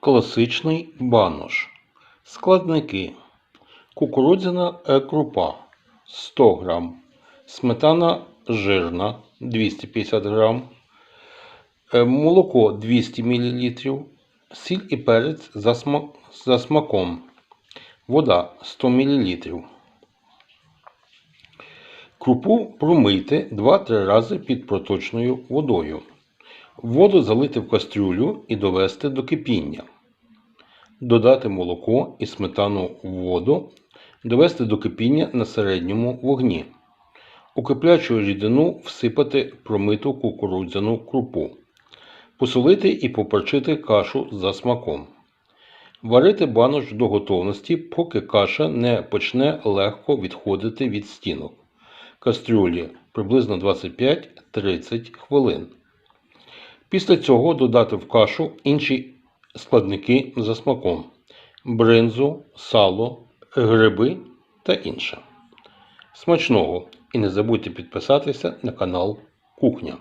Класичний банош. Складники. Кукурудзяна крупа 100 г. Сметана жирна 250 г. е, Молоко 200 мл. Сіль і перець за, сма- за смаком. Вода 100 мл. Крупу промийте 2-3 рази під проточною водою. Воду залити в кастрюлю і довести до кипіння. Додати молоко і сметану в воду, довести до кипіння на середньому вогні. У киплячу рідину всипати промиту кукурудзяну крупу. Посолити і поперчити кашу за смаком. Варити банош до готовності, поки каша не почне легко відходити від стінок. Кастрюлі приблизно 25-30 хвилин. Після цього додати в кашу інші складники за смаком: бринзу, сало, гриби та інше. Смачного! І не забудьте підписатися на канал Кухня.